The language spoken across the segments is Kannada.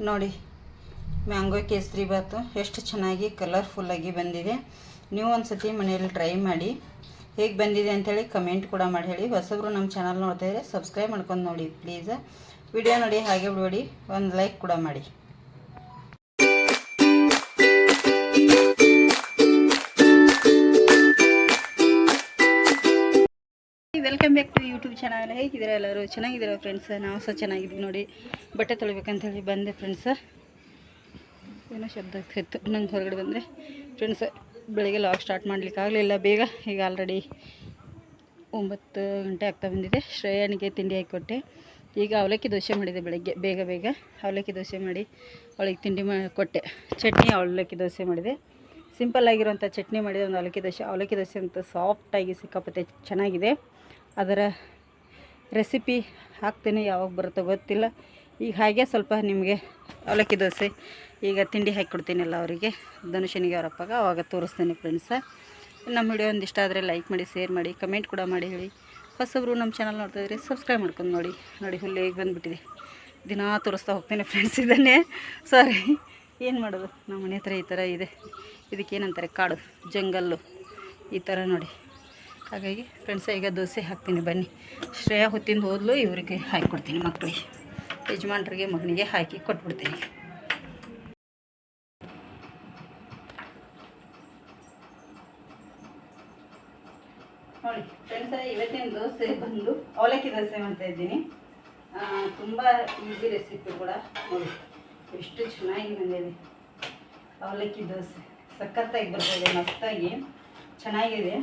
ನೋಡಿ, ಮ್ಯಾಂಗೋ ಕೇಸರಿ ಬಾತು ಎಷ್ಟು ಚೆನ್ನಾಗಿ ಕಲರ್ಫುಲ್ಲಾಗಿ ಬಂದಿದೆ. ನೀವು ಒಂದು ಸತಿ ಮನೆಯಲ್ಲಿ ಟ್ರೈ ಮಾಡಿ. ಹೇಗೆ ಬಂದಿದೆ ಅಂಥೇಳಿ ಕಮೆಂಟ್ ಕೂಡ ಮಾಡಿ ಹೇಳಿ. ಹೊಸಬ್ರು ನಮ್ಮ ಚಾನಲ್ ನೋಡ್ತಾ ಇದ್ದರೆ ಸಬ್ಸ್ಕ್ರೈಬ್ ಮಾಡ್ಕೊಂಡು ನೋಡಿ ಪ್ಲೀಸ್ ವಿಡಿಯೋ ನೋಡಿ ಹಾಗೆ ಬಿಡಬೇಡಿ. ಒಂದು ಲೈಕ್ ಕೂಡ ಮಾಡಿ. Welcome back to YouTube channel ಹೇಗಿದ್ದೀರಾ ಎಲ್ಲರೂ? ಚೆನ್ನಾಗಿದ್ದೀರಾ ಫ್ರೆಂಡ್ಸ್ ನಾವು ಸಹ ಚೆನ್ನಾಗಿದ್ದೀವಿ ನೋಡಿ. ಬಟ್ಟೆ ತೊಳಿಬೇಕಂತ ಹೇಳಿ ಬಂದೆ ಫ್ರೆಂಡ್ಸ್ ಏನೋ ಶಬ್ದ ಆಗ್ತಿತ್ತು. ನಂಗೆ ಹೊರಗಡೆ ಬಂದರೆ ಫ್ರೆಂಡ್ಸ್ ಬೆಳಿಗ್ಗೆ ಲಾಗ್ ಸ್ಟಾರ್ಟ್ ಮಾಡ್ಲಿಕ್ಕೆ ಆಗಲಿಲ್ಲ. ಬೇಗ ಈಗ ಆಲ್ರೆಡಿ ಒಂಬತ್ತು ಗಂಟೆ ಆಗ್ತಾ ಬಂದಿದೆ. ಶ್ರೇಯನಿಗೆ ತಿಂಡಿ ಹಾಕಿಕೊಟ್ಟೆ. ಈಗ ಅವಲಕ್ಕಿ ದೋಸೆ ಮಾಡಿದೆ ಬೆಳಗ್ಗೆ. ಬೇಗ ಬೇಗ ಅವಲಕ್ಕಿ ದೋಸೆ ಮಾಡಿ ಅವಳಿಗೆ ತಿಂಡಿ ಮಾಡಿ ಕೊಟ್ಟೆ. ಚಟ್ನಿ ಅವಲಕ್ಕಿ ದೋಸೆ ಮಾಡಿದೆ. ಸಿಂಪಲ್ ಆಗಿರುವಂಥ ಚಟ್ನಿ ಮಾಡಿದೆ. ಒಂದು ಅವಲಕ್ಕಿ ದೋಸೆ. ಅವಲಕ್ಕಿ ದೋಸೆ ಅಂತ ಸಾಫ್ಟಾಗಿ ಸಿಕ್ಕಾಪಟ್ಟೆ ಚೆನ್ನಾಗಿದೆ. ಅದರ ರೆಸಿಪಿ ಹಾಕ್ತೀನಿ, ಯಾವಾಗ ಬರುತ್ತೋ ಗೊತ್ತಿಲ್ಲ. ಈಗ ಹಾಗೆ ಸ್ವಲ್ಪ ನಿಮಗೆ ಅವಲಕ್ಕಿ ದೋಸೆ, ಈಗ ತಿಂಡಿ ಹಾಕಿಕೊಡ್ತೀನಲ್ಲ ಅವರಿಗೆ. ಧನುಷನಿಗೆ ಅವರಪ್ಪಾಗ ಅವಾಗ ತೋರಿಸ್ತೀನಿ ಫ್ರೆಂಡ್ಸ ನಮ್ಮ ವಿಡಿಯೋ ಒಂದಿಷ್ಟ ಆದರೆ ಲೈಕ್ ಮಾಡಿ ಶೇರ್ ಮಾಡಿ ಕಮೆಂಟ್ ಕೂಡ ಮಾಡಿ ಹೇಳಿ. ಹೊಸಬ್ರು ನಮ್ಮ ಚಾನಲ್ ನೋಡ್ತಾ ಇದ್ರೆ ಸಬ್ಸ್ಕ್ರೈಬ್ ಮಾಡ್ಕೊಂಡು ನೋಡಿ. ನೋಡಿ ಹುಲ್ಲು ಈಗ ಬಂದುಬಿಟ್ಟಿದೆ. ದಿನ ತೋರಿಸ್ತಾ ಹೋಗ್ತೀನಿ ಫ್ರೆಂಡ್ಸ್ ಇದನ್ನೇ. ಸಾರಿ ಏನು ಮಾಡೋದು? ನಮ್ಮ ಮನೆ ಹತ್ರ ಈ ಥರ ಇದೆ. ಇದಕ್ಕೇನಂತಾರೆ ಕಾಡು, ಜಂಗಲ್ಲು. ಈ ಥರ ನೋಡಿ. ಹಾಗಾಗಿ ಫ್ರೆಂಡ್ಸ ಈಗ ದೋಸೆ ಹಾಕ್ತೀನಿ, ಬನ್ನಿ. ಶ್ರೇಯಾ ಹೊತ್ತಿಂದ ಹೋದಲು, ಇವರಿಗೆ ಹಾಕಿಕೊಡ್ತೀನಿ ಮಕ್ಕಳಿಗೆ ಯಜಮಾನ್ರಿಗೆ, ಮಗನಿಗೆ ಹಾಕಿ ಕೊಟ್ಬಿಡ್ತೀನಿ. ನೋಡಿ ಫ್ರೆಂಡ್ಸ ಇವತ್ತಿನ ದೋಸೆ ಬಂದು ಅವಲಕ್ಕಿ ದೋಸೆ ಮಾಡ್ತಾ ಇದ್ದೀನಿ. ತುಂಬ ಈಸಿ ರೆಸಿಪಿ ಕೂಡ. ನೋಡಿ, ಎಷ್ಟು ಚೆನ್ನಾಗಿ ಬಂದಿದೆ. ಅವಲಕ್ಕಿ ದೋಸೆ. ಸಖತ್ತಾಗಿ ಬರ್ತದೆ ಮಸ್ತಾಗಿ. ಚೆನ್ನಾಗಿದೆ.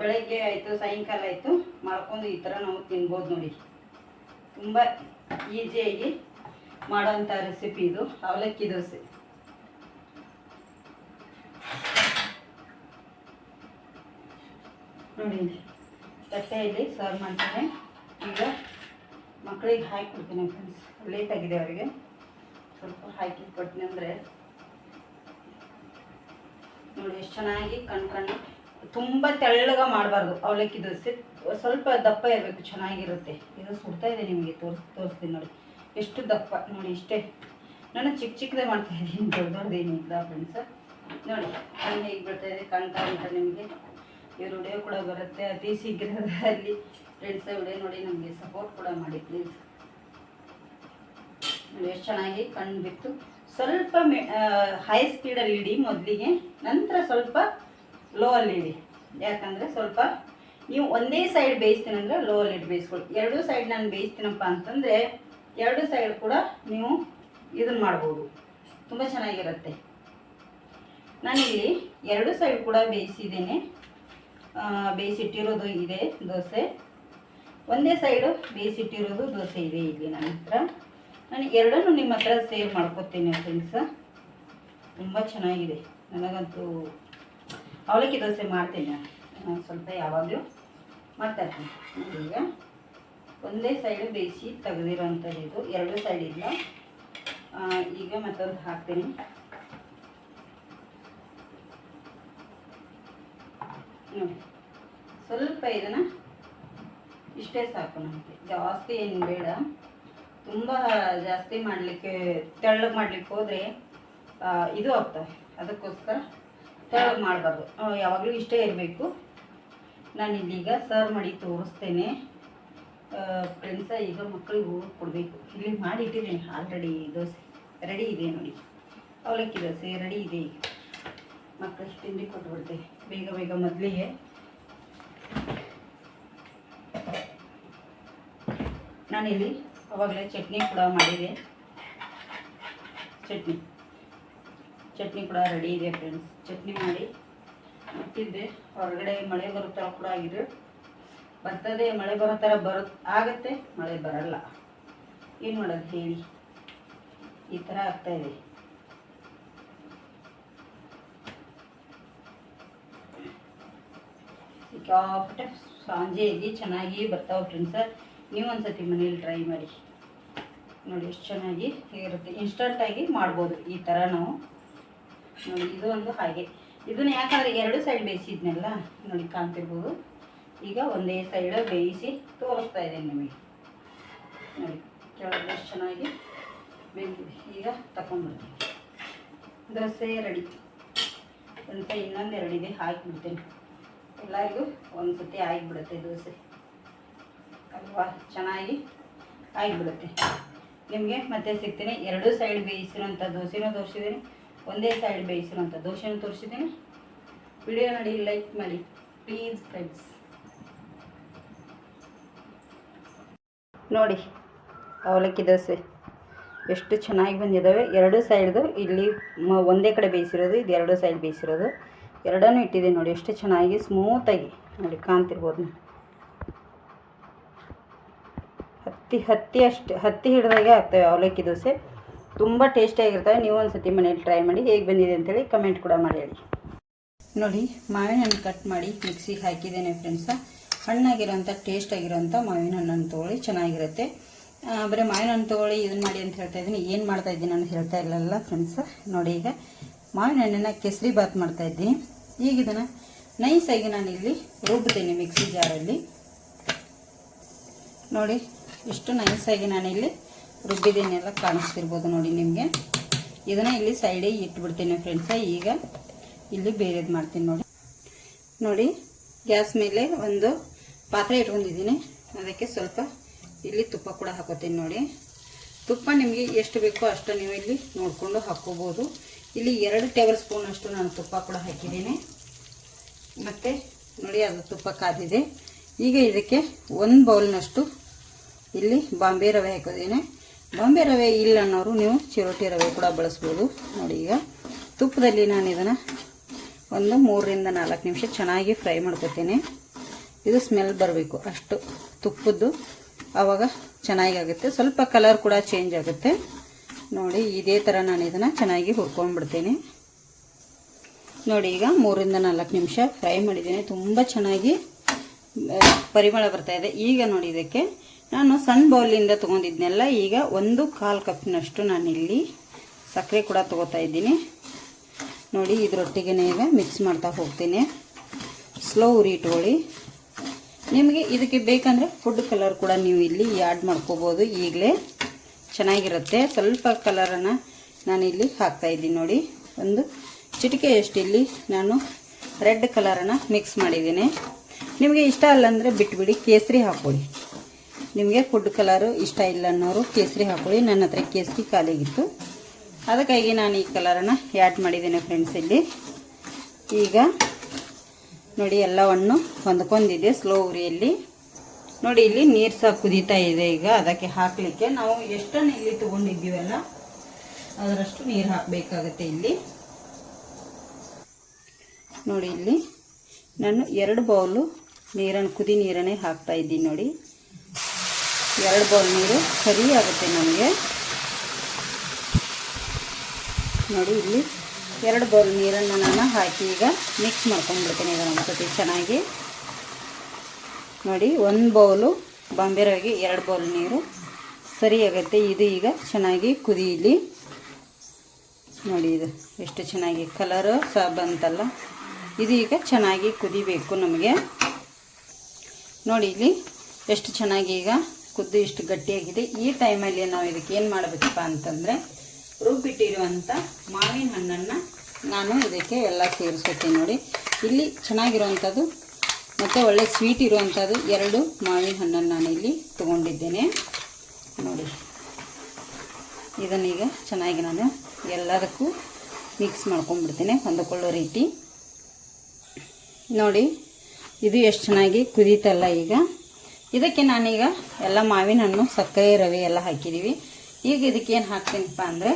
ಬೆಳಗ್ಗೆ ಆಯಿತು, ಸಾಯಂಕಾಲ ಆಯಿತು, ಮಾಡ್ಕೊಂಡು ಈ ಥರ ನಾವು ತಿನ್ಬೋದು ನೋಡಿ. ತುಂಬ ಈಸಿಯಾಗಿ ಮಾಡೋವಂಥ ರೆಸಿಪಿ ಇದು, ಅವಲಕ್ಕಿ ದೋಸೆ. ನೋಡಿ, ತಟ್ಟೆಯಲ್ಲಿ ಸರ್ವ್ ಮಾಡ್ತೇನೆ. ಈಗ ಮಕ್ಕಳಿಗೆ ಹಾಕಿ ಕೊಡ್ತೀನಿ ಫ್ರೆಂಡ್ಸ್ ಲೇಟ್ ಆಗಿದೆ ಅವರಿಗೆ. ಸ್ವಲ್ಪ ಹಾಕಿ ಕೊಡ್ತೀನಿ ಅಂದರೆ ನೋಡಿ, ಎಷ್ಟು ಚೆನ್ನಾಗಿ ಕಣ್ ಕಣ್ಣು ತುಂಬ ತೆಳ್ಳಗ ಮಾಡಬಾರ್ದು. ಅವಲಕ್ಕಿ ದೋಸೆ ಸ್ವಲ್ಪ ದಪ್ಪ ಇರಬೇಕು, ಚೆನ್ನಾಗಿರುತ್ತೆ. ಇದು ಸುಡ್ತಾ ಇದೆ ನಿಮಗೆ, ತೋರಿಸ್, ತೋರಿಸ್ತೀನಿ ನೋಡಿ. ಎಷ್ಟು ದಪ್ಪ, ನೋಡಿ ಇಷ್ಟೇ. ನಾನು ಚಿಕ್ಕ ಚಿಕ್ಕದೇ ಮಾಡ್ತಾ ಇದ್ದೀನಿ, ದೊಡ್ಡ ದೊಡ್ಡದೇನಿಲ್ಲ ಫ್ರೆಂಡ್ಸ್ ನೋಡಿ ಅಲ್ಲಿ ಹೇಗೆ ಬರ್ತಾ ಇದೆ, ಕಾಣ್ತಾ ಅಂತ ನಿಮಗೆ. ಇವ್ರ ವಿಡಿಯೋ ಕೂಡ ಬರುತ್ತೆ, ಅತಿ ಶೀಘ್ರದಲ್ಲಿ. ಫ್ರೆಂಡ್ಸ್ ವಿಡಿಯೋ ನೋಡಿ, ನಮಗೆ ಸಪೋರ್ಟ್ ಕೂಡ ಮಾಡಿ ಪ್ಲೀಸ್ ನೋಡಿ, ಎಷ್ಟು ಚೆನ್ನಾಗಿ ಕಣ್ಣು ಬಿತ್ತು. ಸ್ವಲ್ಪ ಮೆ ಹೈ ಸ್ಪೀಡಲ್ಲಿ ಇಡಿ ಮೊದಲಿಗೆ, ನಂತರ ಸ್ವಲ್ಪ ಲೋ ಅಲ್ಲಿ ಇಡಿ ಯಾಕಂದರೆ ಸ್ವಲ್ಪ ನೀವು ಒಂದೇ ಸೈಡ್ ಬೇಯಿಸ್ತೀನಿ ಅಂದರೆ ಲೋ ಅಲ್ಲಿ ಇಟ್ಟು ಬೇಯಿಸ್ಕೊಳ್ಳಿ ಎರಡೂ ಸೈಡ್ ನಾನು ಬೇಯಿಸ್ತೀನಪ್ಪ ಅಂತಂದರೆ ಎರಡು ಸೈಡ್ ಕೂಡ ನೀವು ಇದನ್ನು ಮಾಡ್ಬೋದು. ತುಂಬ ಚೆನ್ನಾಗಿರುತ್ತೆ. ನಾನಿಲ್ಲಿ ಎರಡು ಸೈಡ್ ಕೂಡ ಬೇಯಿಸಿದ್ದೇನೆ. ಬೇಯಿಸಿಟ್ಟಿರೋದು ಇದೆ, ದೋಸೆ. ಒಂದೇ ಸೈಡು ಬೇಯಿಸಿಟ್ಟಿರೋದು ದೋಸೆ ಇದೆ ಇಲ್ಲಿ ನನ್ನ ಹತ್ರ. ನಾನು ಎರಡನ್ನೂ ನಿಮ್ಮ ಹತ್ರ ಸೇವ್ ಮಾಡ್ಕೊತೀನಿ ಫ್ರೆಂಡ್ಸ ತುಂಬ ಚೆನ್ನಾಗಿದೆ. ನನಗಂತೂ ಅವಲಕ್ಕಿ ದೋಸೆ ಮಾಡ್ತೀನಿ. ನಾನು ಸ್ವಲ್ಪ ಯಾವಾಗಲೂ ಮಾಡ್ತಾ ಇರ್ತೀನಿ ಈಗ ಒಂದೇ ಸೈಡು ಬೇಯಿಸಿ ತೆಗೆದಿರೋವಂಥದ್ದು ಇದು. ಎರಡು ಸೈಡಿಂದ ಈಗ ಮತ್ತೊಂದು ಹಾಕ್ತೀನಿ. ಸ್ವಲ್ಪ ಇದನ್ನು ಇಷ್ಟೇ ಸಾಕು ನಮಗೆ. ಜಾಸ್ತಿ ಏನು ಬೇಡ. ತುಂಬ ಜಾಸ್ತಿ ಮಾಡಲಿಕ್ಕೆ, ತೆಳ್ಳಗೆ ಮಾಡ್ಲಿಕ್ಕೆ ಹೋದರೆ ಇದು ಆಗ್ತವೆ ಅದಕ್ಕೋಸ್ಕರ ತೆಳ್ಳಗೆ ಮಾಡಬಾರ್ದು. ಯಾವಾಗಲೂ ಇಷ್ಟೇ ಇರಬೇಕು. ನಾನು ಇಲ್ಲಿಗ ಸರ್ವ್ ಮಾಡಿ ತೋರಿಸ್ತೇನೆ. ಫ್ರೆಂಡ್ಸ ಈಗ ಮಕ್ಕಳಿಗೆ ಹೋಗಿ ಕೊಡಬೇಕು. ಇಲ್ಲಿ ಮಾಡಿ ಇಟ್ಟಿದ್ದೀನಿ ಆಲ್ರೆಡಿ ದೋಸೆ. ರೆಡಿ ಇದೆ ನೋಡಿ. ಅವಲಕ್ಕಿ ದೋಸೆ ರೆಡಿ ಇದೆ ಈಗ. ಮಕ್ಕಳಿಗೆ ತಿಂಡಿ ಕೊಟ್ಬಿಡ್ತೆ. ಬೇಗ ಬೇಗ ಮೊದಲಿಗೆ ನಾನಿಲ್ಲಿ ಅವಾಗಲೇ ಚಟ್ನಿ ಕೂಡ ಮಾಡಿದೆ. ಚಟ್ನಿ. ಚಟ್ನಿ ಕೂಡ ರೆಡಿ ಇದೆ ಫ್ರೆಂಡ್ಸ್ ಚಟ್ನಿ ಮಾಡಿ ಇಟ್ಟಿದ್ದೆ ಹೊರಗಡೆ ಮಳೆ ಬರೋ ಥರ ಕೂಡ ಆಗಿದೆ. ಬರ್ತದೆ, ಮಳೆ ಬರೋ ಥರ ಬರೋ, ಆಗುತ್ತೆ, ಮಳೆ ಬರಲ್ಲ. ಏನು ಮಾಡೋದು ಹೇಳಿ? ಈ ಥರ ಆಗ್ತಾ ಇದೆ. ಸಿಕ್ಕಾಪಟ್ಟೆ ಇದ್ದು ಚೆನ್ನಾಗಿ ಬರ್ತಾವೆ ಫ್ರೆಂಡ್ಸ ನೀವು ಒಂದ್ಸತಿ ಮನೇಲಿ ಟ್ರೈ ಮಾಡಿ. ನೋಡಿ, ಎಷ್ಟು ಚೆನ್ನಾಗಿ ಇರುತ್ತೆ. ಇನ್ಸ್ಟಂಟಾಗಿ ಮಾಡ್ಬೋದು ಈ ಥರ ನಾವು. ನೋಡಿ, ಇದು ಒಂದು ಹಾಗೆ. ಇದನ್ನ ಯಾಕಂದರೆ ಎರಡು ಸೈಡ್ ಬೇಯಿಸಿದ್ನಲ್ಲ, ನೋಡಿ ಕಾಣ್ತಿರ್ಬೋದು. ಈಗ ಒಂದೇ ಸೈಡ್ ಬೇಯಿಸಿ ತೋರಿಸ್ತಾ ಇದ್ದೇನೆ ನಿಮಗೆ. ನೋಡಿ, ಕೆಳಗೆ ಚೆನ್ನಾಗಿ ಬೆಂದಿದೆ ಈಗ ತಗೊಂಡ್ಬಿಡ್ತೀನಿ ದೋಸೆ ರೆಡಿ ಒಂದು ಇನ್ನೊಂದು ಎರಡಿದೆ ಹಾಕಿಬಿಡ್ತೇನೆ. ಎಲ್ಲರಿಗೂ ಒಂದು ಸತಿ ಆಗಿಬಿಡುತ್ತೆ ದೋಸೆ. ಅಲ್ವಾ? ಚೆನ್ನಾಗಿ ಆಗಿಬಿಡುತ್ತೆ. ನಿಮಗೆ ಮತ್ತೆ ಸಿಗ್ತೀನಿ. ಎರಡೂ ಸೈಡ್ ಬೇಯಿಸಿರೋಂಥ ದೋಸೆನೂ ತೋರಿಸಿದ್ದೀನಿ. ಒಂದೇ ಸೈಡ್ ಬೇಯಿಸಿರುವಂಥ ದೋಸೆಯನ್ನು ತೋರಿಸಿದ್ದೀನಿ. ವಿಡಿಯೋ ನೋಡಿ ಲೈಕ್ ಮಾಡಿ. ಪ್ಲೀಸ್ ಫ್ರೆಂಡ್ಸ್ ನೋಡಿ, ಅವಲಕ್ಕಿ ದೋಸೆ. ಎಷ್ಟು ಚೆನ್ನಾಗಿ ಬಂದಿದ್ದಾವೆ. ಎರಡು ಸೈಡ್ದು ಇಲ್ಲಿ ಒಂದೇ ಕಡೆ ಬೇಯಿಸಿರೋದು, ಇದು ಎರಡು ಸೈಡ್ ಬೇಯಿಸಿರೋದು. ಎರಡನ್ನೂ ಇಟ್ಟಿದ್ದೀನಿ ನೋಡಿ, ಎಷ್ಟು ಚೆನ್ನಾಗಿ ಸ್ಮೂತಾಗಿ ನೋಡಿ, ಕಾಣ್ತಿರ್ಬೋದು ನೀವು. ಹತ್ತಿ ಹತ್ತಿ ಅಷ್ಟು. ಹತ್ತಿ ಹಿಡ್ದಾಗೆ ಆಗ್ತವೆ ಅವಲಕ್ಕಿ ದೋಸೆ. ತುಂಬ ಟೇಸ್ಟಿಯಾಗಿರ್ತವೆ ನೀವು ಒಂದು ಸತಿ ಮನೇಲಿ ಟ್ರೈ ಮಾಡಿ ಹೇಗೆ ಬಂದಿದೆ ಅಂತೇಳಿ ಕಮೆಂಟ್ ಕೂಡ ಮಾಡಿ ಹೇಳಿ. ನೋಡಿ ಮಾವಿನ ಹಣ್ಣು ಕಟ್ ಮಾಡಿ ಮಿಕ್ಸಿಗೆ ಹಾಕಿದ್ದೇನೆ ಫ್ರೆಂಡ್ಸ ಹಣ್ಣಾಗಿರೋಂಥ ಟೇಸ್ಟ್ ಆಗಿರೋಂಥ ಮಾವಿನ ಹಣ್ಣನ್ನು ತೊಗೊಳ್ಳಿ, ಚೆನ್ನಾಗಿರುತ್ತೆ. ಬರೀ ಮಾವಿನ ಹಣ್ಣು ತೊಗೊಳ್ಳಿ ಇದನ್ನು ಮಾಡಿ ಅಂತ ಹೇಳ್ತಾ ಇದ್ದೀನಿ. ಏನು ಮಾಡ್ತಾ ಇದ್ದೀನಿ ಅಂತ ಹೇಳ್ತಾ ಇರಲಿಲ್ಲ ಫ್ರೆಂಡ್ಸ ನೋಡಿ ಈಗ ಮಾವಿನ ಹಣ್ಣನ್ನು ಕೆಸರಿ ಬಾತ್ ಮಾಡ್ತಾ ಇದ್ದೀನಿ. ಈಗ ಇದನ್ನು ನೈಸಾಗಿ ನಾನು ಇಲ್ಲಿ ರುಬ್ತೀನಿ ಮಿಕ್ಸಿ ಜಾರಲ್ಲಿ ನೋಡಿ ಇಷ್ಟು ನೈಸಾಗಿ ನಾನಿಲ್ಲಿ ರುಬ್ಬಿದ್ದೀನಿ ಎಲ್ಲ ಕಾಣಿಸ್ತಿರ್ಬೋದು ನೋಡಿ ನಿಮಗೆ. ಇದನ್ನು ಇಲ್ಲಿ ಸೈಡಿಗೆ ಇಟ್ಬಿಡ್ತೀನಿ ಫ್ರೆಂಡ್ಸ ಈಗ ಇಲ್ಲಿ ಬೇರೆದು ಮಾಡ್ತೀನಿ ನೋಡಿ. ನೋಡಿ, ಗ್ಯಾಸ್ ಮೇಲೆ ಒಂದು ಪಾತ್ರೆ ಇಟ್ಕೊಂಡಿದ್ದೀನಿ. ಅದಕ್ಕೆ ಸ್ವಲ್ಪ ಇಲ್ಲಿ ತುಪ್ಪ ಕೂಡ ಹಾಕೋತೀನಿ ನೋಡಿ. ತುಪ್ಪ ನಿಮಗೆ ಎಷ್ಟು ಬೇಕೋ ಅಷ್ಟು ನೀವು ಇಲ್ಲಿ ನೋಡಿಕೊಂಡು ಹಾಕ್ಕೋಬೋದು ಇಲ್ಲಿ ಎರಡು ಟೇಬಲ್ ಸ್ಪೂನ್ ಅಷ್ಟು ನಾನು ತುಪ್ಪ ಕೂಡ ಹಾಕಿದ್ದೀನಿ. ಮತ್ತು ನೋಡಿ, ಅದು ತುಪ್ಪ ಕಾದಿದೆ. ಈಗ ಇದಕ್ಕೆ ಒಂದು ಬೌಲ್ನಷ್ಟು ಇಲ್ಲಿ ಬಾಂಬೆ ರವೆ ಹಾಕೋದೇನೆ ಬಾಂಬೆ ರವೆ ಇಲ್ಲ ಅನ್ನೋರು ನೀವು ಚಿರೋಟಿ ರವೆ ಕೂಡ ಬಳಸ್ಬೋದು. ನೋಡಿ ಈಗ ತುಪ್ಪದಲ್ಲಿ ನಾನು ಇದನ್ನು ಒಂದು ಮೂರರಿಂದ ನಾಲ್ಕು ನಿಮಿಷ ಚೆನ್ನಾಗಿ ಫ್ರೈ ಮಾಡ್ಕೊತೀನಿ. ಇದು ಸ್ಮೆಲ್ ಬರಬೇಕು ಅಷ್ಟು. ತುಪ್ಪದ್ದು ಆವಾಗ ಚೆನ್ನಾಗಾಗುತ್ತೆ. ಸ್ವಲ್ಪ ಕಲರ್ ಕೂಡ ಚೇಂಜ್ ಆಗುತ್ತೆ. ನೋಡಿ ಇದೇ ಥರ ನಾನು ಇದನ್ನು ಚೆನ್ನಾಗಿ ಹುರ್ಕೊಂಡ್ಬಿಡ್ತೀನಿ. ನೋಡಿ ಈಗ ಮೂರಿಂದ ನಾಲ್ಕು ನಿಮಿಷ ಫ್ರೈ ಮಾಡಿದ್ದೀನಿ. ತುಂಬ ಚೆನ್ನಾಗಿ ಪರಿಮಳ ಬರ್ತಾಯಿದೆ ಈಗ ನೋಡಿ ಇದಕ್ಕೆ ನಾನು ಸಣ್ಣ ಬೌಲಿಂದ ತೊಗೊಂಡಿದ್ನೆಲ್ಲ, ಈಗ ಒಂದು ಕಾಲು ಕಪ್ಪಿನಷ್ಟು ನಾನಿಲ್ಲಿ ಸಕ್ಕರೆ ಕೂಡ ತೊಗೋತಾ ಇದ್ದೀನಿ. ನೋಡಿ, ಇದರೊಟ್ಟಿಗೆ ಈಗ ಮಿಕ್ಸ್ ಮಾಡ್ತಾ ಹೋಗ್ತೀನಿ. ಸ್ಲೋ ಉರಿ ಇಟ್ಕೊಳ್ಳಿ. ನಿಮಗೆ ಇದಕ್ಕೆ ಬೇಕಂದರೆ ಫುಡ್ ಕಲರ್ ಕೂಡ ನೀವು ಇಲ್ಲಿ ಆ್ಯಡ್ ಮಾಡ್ಕೋಬೋದು. ಈಗಲೇ ಚೆನ್ನಾಗಿರುತ್ತೆ. ಸ್ವಲ್ಪ ಕಲರನ್ನು ನಾನಿಲ್ಲಿ ಹಾಕ್ತಾ ಇದ್ದೀನಿ ನೋಡಿ. ಒಂದು ಚಿಟಿಕೆಯಷ್ಟು ಇಲ್ಲಿ ನಾನು ರೆಡ್ ಕಲರನ್ನು ಮಿಕ್ಸ್ ಮಾಡಿದ್ದೀನಿ. ನಿಮಗೆ ಇಷ್ಟ ಅಲ್ಲ ಅಂದರೆ ಬಿಟ್ಬಿಡಿ, ಕೇಸರಿ ಹಾಕ್ಕೊಳ್ಳಿ. ನಿಮಗೆ ಫುಡ್ ಕಲರು ಇಷ್ಟ ಇಲ್ಲ ಅನ್ನೋರು ಕೇಸರಿ ಹಾಕೊಳ್ಳಿ. ನನ್ನ ಹತ್ರ ಕೇಸರಿ ಖಾಲಿಗಿತ್ತು ಅದಕ್ಕಾಗಿ ನಾನು ಈ ಕಲರನ್ನು ಆ್ಯಡ್ ಮಾಡಿದ್ದೇನೆ ಫ್ರೆಂಡ್ಸ್ ಇಲ್ಲಿ. ಈಗ ನೋಡಿ, ಎಲ್ಲವನ್ನು ಹೊಂದ್ಕೊಂಡಿದೆ ಸ್ಲೋ ಉರಿಯಲ್ಲಿ. ನೋಡಿ, ಇಲ್ಲಿ ನೀರು ಸಹ ಕುದೀತಾ ಇದೆ ಈಗ. ಅದಕ್ಕೆ ಹಾಕಲಿಕ್ಕೆ ನಾವು ಎಷ್ಟನ್ನು ಇಲ್ಲಿ ತೊಗೊಂಡಿದ್ದೀವಲ್ಲ, ಅದರಷ್ಟು ನೀರು ಹಾಕಬೇಕಾಗುತ್ತೆ ಇಲ್ಲಿ. ನೋಡಿ, ಇಲ್ಲಿ ನಾನು ಎರಡು ಬೌಲು ನೀರನ್ನು ಕುದಿ ನೀರನ್ನೇ ಹಾಕ್ತಾ ಇದ್ದೀನಿ ನೋಡಿ. ಎರಡು ಬೌಲ್ ನೀರು ಸರಿ ಆಗುತ್ತೆ ನಮಗೆ. ನೋಡಿ ಇಲ್ಲಿ ಎರಡು ಬೌಲ್ ನೀರನ್ನು ನಾನು ಹಾಕಿ ಈಗ ಮಿಕ್ಸ್ ಮಾಡ್ಕೊಂಡ್ಬಿಡ್ತೀನಿ ಇದನ್ನು ಒಂದ್ಸತಿ ಚೆನ್ನಾಗಿ. ನೋಡಿ ಒಂದು ಬೌಲು ಬಾಂಬೆ ಎರಡು ಬೌಲ್ ನೀರು ಸರಿ ಆಗುತ್ತೆ. ಇದು ಈಗ ಚೆನ್ನಾಗಿ ಕುದಿಯಲಿ ನೋಡಿ ಇದು ಎಷ್ಟು ಚೆನ್ನಾಗಿ ಕಲರು ಸಹ ಬಂತಲ್ಲ. ಇದು ಈಗ ಚೆನ್ನಾಗಿ ಕುದಿಬೇಕು ನಮಗೆ. ನೋಡಿ ಇಲ್ಲಿ ಎಷ್ಟು ಚೆನ್ನಾಗಿ ಈಗ ಕುದ್ದು ಇಷ್ಟು ಗಟ್ಟಿಯಾಗಿದೆ. ಈ ಟೈಮಲ್ಲಿ ನಾವು ಇದಕ್ಕೆ ಏನು ಮಾಡಬೇಕಪ್ಪ ಅಂತಂದರೆ ರುಬ್ಬಿಟ್ಟಿರುವಂಥ ಮಾವಿನ ಹಣ್ಣನ್ನು ನಾನು ಇದಕ್ಕೆ ಎಲ್ಲ ಸೇರಿಸ್ಕೊತೀನಿ ನೋಡಿ. ಇಲ್ಲಿ ಚೆನ್ನಾಗಿರುವಂಥದ್ದು ಮತ್ತು ಒಳ್ಳೆ ಸ್ವೀಟ್ ಇರುವಂಥದ್ದು ಎರಡು ಮಾವಿನ ಹಣ್ಣನ್ನು ನಾನು ಇಲ್ಲಿ ತೊಗೊಂಡಿದ್ದೇನೆ. ನೋಡಿ. ಇದನ್ನೀಗ ಚೆನ್ನಾಗಿ ನಾನು ಎಲ್ಲದಕ್ಕೂ ಮಿಕ್ಸ್ ಮಾಡ್ಕೊಂಡ್ಬಿಡ್ತೇನೆ ಹೊಂದಿಕೊಳ್ಳೋ ರೀತಿ. ನೋಡಿ, ಇದು ಎಷ್ಟು ಚೆನ್ನಾಗಿ ಕುದೀತಲ್ಲ ಈಗ. ಇದಕ್ಕೆ ನಾನೀಗ ಎಲ್ಲ ಮಾವಿನ ಹಣ್ಣು ಸಕ್ಕರೆ, ರವೆ ಎಲ್ಲ ಹಾಕಿದ್ದೀವಿ ಈಗ ಇದಕ್ಕೆ ಏನು ಹಾಕ್ತೀನಪ್ಪ ಅಂದರೆ,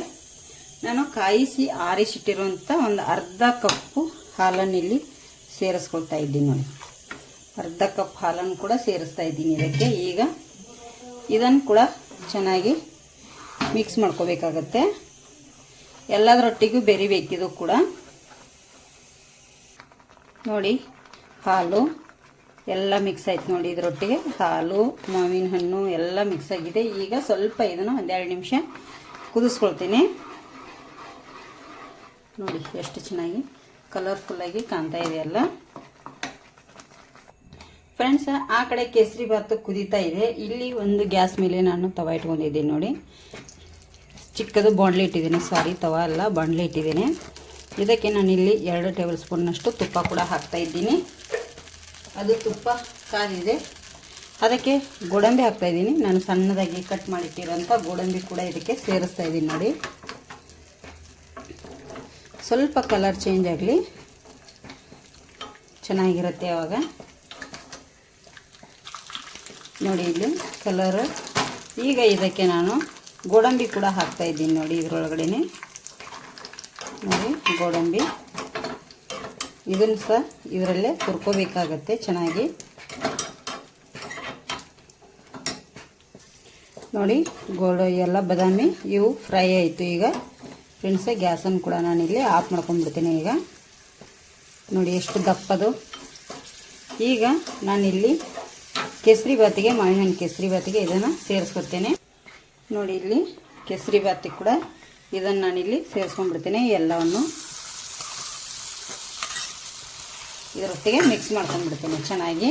ನಾನು ಕಾಯಿಸಿ ಆರಿಸಿಟ್ಟಿರುವಂಥ ಒಂದು ಅರ್ಧ ಕಪ್ಪು ಹಾಲನ್ನು ಇಲ್ಲಿ ಸೇರಿಸ್ಕೊಳ್ತಾ ಇದ್ದೀನಿ ನೋಡಿ. ಅರ್ಧ ಕಪ್ ಹಾಲನ್ನು ಕೂಡ ಸೇರಿಸ್ತಾ ಇದ್ದೀನಿ ಇದಕ್ಕೆ. ಈಗ ಇದನ್ನು ಕೂಡ ಚೆನ್ನಾಗಿ ಮಿಕ್ಸ್ ಮಾಡ್ಕೋಬೇಕಾಗತ್ತೆ. ಎಲ್ಲದರೊಟ್ಟಿಗೂ ಬೆರಿಬೇಕಿದು ಕೂಡ. ನೋಡಿ, ಹಾಲು. ಎಲ್ಲ ಮಿಕ್ಸ್ ಆಯ್ತು ನೋಡಿ ಇದರೊಟ್ಟಿಗೆ. ಹಾಲು, ಮಾವಿನ ಹಣ್ಣು ಎಲ್ಲ ಮಿಕ್ಸ್ ಆಗಿದೆ. ಈಗ ಸ್ವಲ್ಪ ಇದನ್ನು ಒಂದೆರಡು ನಿಮಿಷ ಕುದಿಸ್ಕೊಳ್ತೀನಿ. ನೋಡಿ ಎಷ್ಟು ಚೆನ್ನಾಗಿ ಕಲರ್ಫುಲ್ಲಾಗಿ ಕಾಣ್ತಾ ಇದೆಯಲ್ಲ ಫ್ರೆಂಡ್ಸ್ ಆ ಕಡೆ ಕೇಸರಿ ಭಾತು ಕುದೀತಾ ಇದೆ. ಇಲ್ಲಿ ಒಂದು ಗ್ಯಾಸ್ ಮೇಲೆ ನಾನು ತವ ಇಟ್ಕೊಂಡಿದ್ದೀನಿ ನೋಡಿ. ಚಿಕ್ಕದು ಬಾಂಡ್ಲಿ ಇಟ್ಟಿದ್ದೀನಿ. ಸಾರಿ, ತವ ಅಲ್ಲ, ಬಾಂಡ್ಲಿ ಇಟ್ಟಿದ್ದೀನಿ. ಇದಕ್ಕೆ ನಾನು ಇಲ್ಲಿ ಎರಡು ಟೇಬಲ್ ಸ್ಪೂನ್ನಷ್ಟು ತುಪ್ಪ ಕೂಡ ಹಾಕ್ತಾ ಇದ್ದೀನಿ. ಅದು ತುಪ್ಪ ಕಾದಿದೆ ಅದಕ್ಕೆ ಗೋಡಂಬಿ ಹಾಕ್ತಾ ಇದ್ದೀನಿ. ನಾನು ಸಣ್ಣದಾಗಿ ಕಟ್ ಮಾಡಿಟ್ಟಿರೋಂಥ ಗೋಡಂಬಿ ಕೂಡ ಇದಕ್ಕೆ ಸೇರಿಸ್ತಾ ಇದ್ದೀನಿ ನೋಡಿ. ಸ್ವಲ್ಪ ಕಲರ್ ಚೇಂಜ್ ಆಗಲಿ. ಚೆನ್ನಾಗಿರುತ್ತೆ ಆವಾಗ. ನೋಡಿ ಇಲ್ಲಿ ಕಲರ್. ಈಗ ಇದಕ್ಕೆ ನಾನು ಗೋಡಂಬಿ ಕೂಡ ಹಾಕ್ತಾ ಇದ್ದೀನಿ ನೋಡಿ ಇದರೊಳಗಡೆ ನೋಡಿ, ಗೋಡಂಬಿ. ಇದನ್ನು ಸಹ ಇದರಲ್ಲೇ ಹುರ್ಕೋಬೇಕಾಗತ್ತೆ ಚೆನ್ನಾಗಿ. ನೋಡಿ, ಗೋಡ ಎಲ್ಲ ಬಾದಾಮಿ, ಇವು ಫ್ರೈ ಆಯಿತು ಈಗ. ಫ್ರೆಂಡ್ಸ ಗ್ಯಾಸನ್ನು ಕೂಡ ನಾನಿಲ್ಲಿ ಆಫ್ ಮಾಡ್ಕೊಂಡ್ಬಿಡ್ತೀನಿ ಈಗ. ನೋಡಿ, ಎಷ್ಟು ದಪ್ಪದು. ಈಗ ನಾನಿಲ್ಲಿ ಕೇಸರಿ ಬಾತಿಗೆ ಮಾವಿನ ಹಣ್ಣು ಕೇಸರಿ ಬಾತಿಗೆ ಇದನ್ನು ಸೇರಿಸ್ಕೊಡ್ತೇನೆ. ನೋಡಿ, ಇಲ್ಲಿ ಕೇಸರಿ ಬಾತಿಗೆ ಕೂಡ ಇದನ್ನು ನಾನಿಲ್ಲಿ ಸೇರಿಸ್ಕೊಂಡ್ಬಿಡ್ತೇನೆ ಎಲ್ಲವನ್ನು. ಇದರೊಟ್ಟಿಗೆ ಮಿಕ್ಸ್ ಮಾಡ್ಕೊಂಡ್ಬಿಡ್ತೀನಿ ಚೆನ್ನಾಗಿ.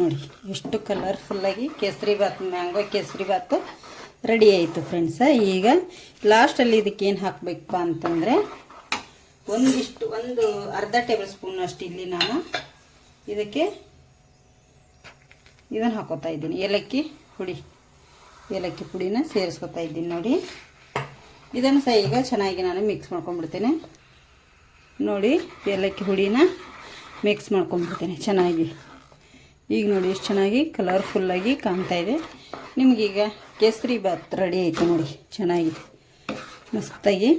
ನೋಡಿ, ಎಷ್ಟು ಕಲರ್ಫುಲ್ಲಾಗಿ ಕೇಸರಿ ಭಾತ್ ಮ್ಯಾಂಗೋ ಕೇಸರಿ ಬಾತ್ ರೆಡಿ ಆಯಿತು ಫ್ರೆಂಡ್ಸ ಈಗ ಲಾಸ್ಟಲ್ಲಿ ಏನು ಹಾಕಬೇಕಪ್ಪ ಅಂತಂದರೆ ಒಂದಿಷ್ಟು, ಒಂದು ಅರ್ಧ ಟೇಬಲ್ ಸ್ಪೂನ್ ಅಷ್ಟು ಇಲ್ಲಿ ನಾನು ಇದಕ್ಕೆ ಇದನ್ನು ಹಾಕೋತಾ ಇದ್ದೀನಿ. ಏಲಕ್ಕಿ ಪುಡಿ, ಏಲಕ್ಕಿ ಪುಡಿನ ಸೇರಿಸ್ಕೊತಾ ಇದ್ದೀನಿ ನೋಡಿ. ಇದನ್ನು ಸಹ ಈಗ ಚೆನ್ನಾಗಿ ನಾನು ಮಿಕ್ಸ್ ಮಾಡ್ಕೊಂಡ್ಬಿಡ್ತೇನೆ. ನೋಡಿ ಏಲಕ್ಕಿ ಹುಡಿನ ಮಿಕ್ಸ್ ಮಾಡ್ಕೊಂಡ್ಬಿಡ್ತೀನಿ, ಚೆನ್ನಾಗಿ. ಈಗ ನೋಡಿ ಎಷ್ಟು ಚೆನ್ನಾಗಿ ಕಲರ್ಫುಲ್ಲಾಗಿ ಕಾಣ್ತಾ ಇದೆ. ನಿಮಗೀಗ ಕೇಸರಿ ಬಾತ್ ರೆಡಿ ಆಯಿತು ನೋಡಿ, ಚೆನ್ನಾಗಿದೆ. ಮಸ್ತಾಗಿ.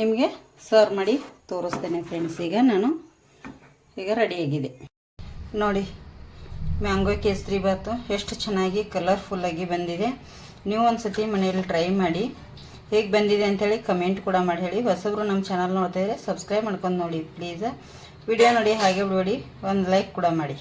ನಿಮಗೆ ಸರ್ವ್ ಮಾಡಿ ತೋರಿಸ್ತೇನೆ ಫ್ರೆಂಡ್ಸ್ ಈಗ ನಾನು ಈಗ ರೆಡಿಯಾಗಿದೆ ನೋಡಿ ಮ್ಯಾಂಗೋ ಕೇಸರಿ ಬಾತು ಎಷ್ಟು ಚೆನ್ನಾಗಿ ಕಲರ್ಫುಲ್ಲಾಗಿ ಬಂದಿದೆ. ನೀವು ಒಂದು ಸತಿ ಮನೆಯಲ್ಲಿ ಟ್ರೈ ಮಾಡಿ. ಹೇಗೆ ಬಂದಿದೆ ಅಂಥೇಳಿ ಕಮೆಂಟ್ ಕೂಡ ಮಾಡಿ ಹೇಳಿ. ಹೊಸಬ್ರು ನಮ್ಮ ಚಾನಲ್ ನೋಡ್ತಾ ಇದ್ರೆ ಸಬ್ಸ್ಕ್ರೈಬ್ ಮಾಡ್ಕೊಂಡು ನೋಡಿ ಪ್ಲೀಸ್ ವಿಡಿಯೋ ನೋಡಿ ಹಾಗೆ ಬಿಡಬೇಡಿ. ಒಂದು ಲೈಕ್ ಕೂಡ ಮಾಡಿ.